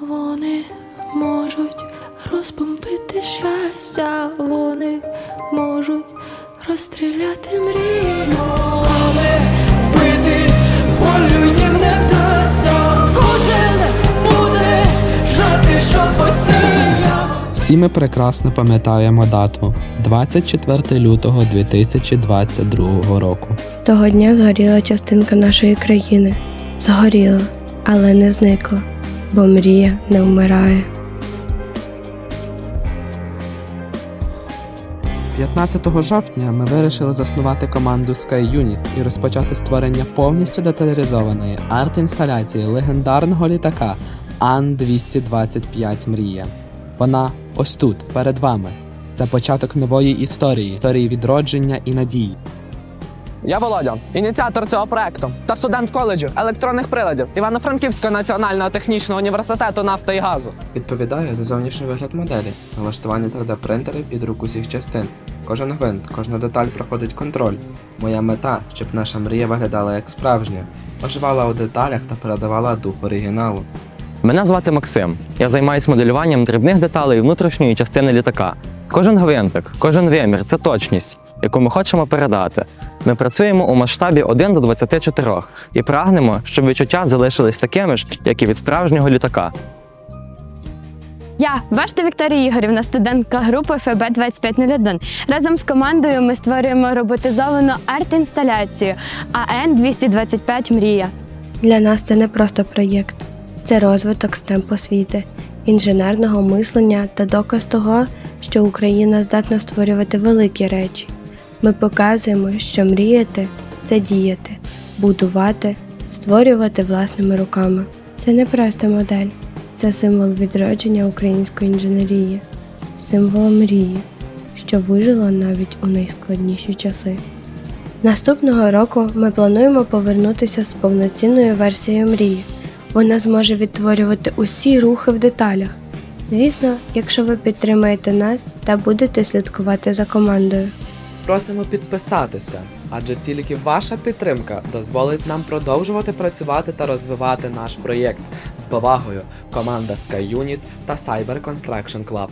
Вони можуть розбомбити щастя, вони можуть розстріляти мрію, але вбити волю їм не вдасться. Кожен буде жати, що посіяв. Всі ми прекрасно пам'ятаємо дату 24 лютого 2022 року. Того дня згоріла частинка нашої країни. Згоріла, але не зникла, бо мрія не вмирає. 15 жовтня ми вирішили заснувати команду Sky Unit і розпочати створення повністю деталізованої арт-інсталяції легендарного літака Ан-225 Мрія. Вона ось тут, перед вами. Це початок нової історії, історії відродження і надії. Я Володя, ініціатор цього проекту та студент коледжу електронних приладів Івано-Франківського національного технічного університету нафти і газу. Відповідаю за зовнішній вигляд моделі, налаштування 3D-принтерів під рук усіх частин. Кожен гвинт, кожна деталь проходить контроль. Моя мета, щоб наша мрія виглядала як справжня, оживала у деталях та передавала дух оригіналу. Мене звати Максим. Я займаюся моделюванням дрібних деталей внутрішньої частини літака. Кожен гвинтик, кожен вимір це точність, яку ми хочемо передати. Ми працюємо у масштабі 1 до 24 і прагнемо, щоб відчуття залишились такими ж, як і від справжнього літака. Я Башта Вікторія Ігорівна, студентка групи ФБ 2501. Разом з командою ми створюємо роботизовану арт-інсталяцію АН 225 Мрія. Для нас це не просто проєкт, це розвиток STEM освіти, інженерного мислення та доказ того, що Україна здатна створювати великі речі. Ми показуємо, що мріяти це діяти, будувати, створювати власними руками. Це не просто модель, це символ відродження української інженерії, символ мрії, що вижила навіть у найскладніші часи. Наступного року ми плануємо повернутися з повноцінною версією мрії. Вона зможе відтворювати усі рухи в деталях. Звісно, якщо ви підтримаєте нас та будете слідкувати за командою. Просимо підписатися, адже тільки ваша підтримка дозволить нам продовжувати працювати та розвивати наш проєкт з повагою команда SkyUnit та Cyber Construction Club.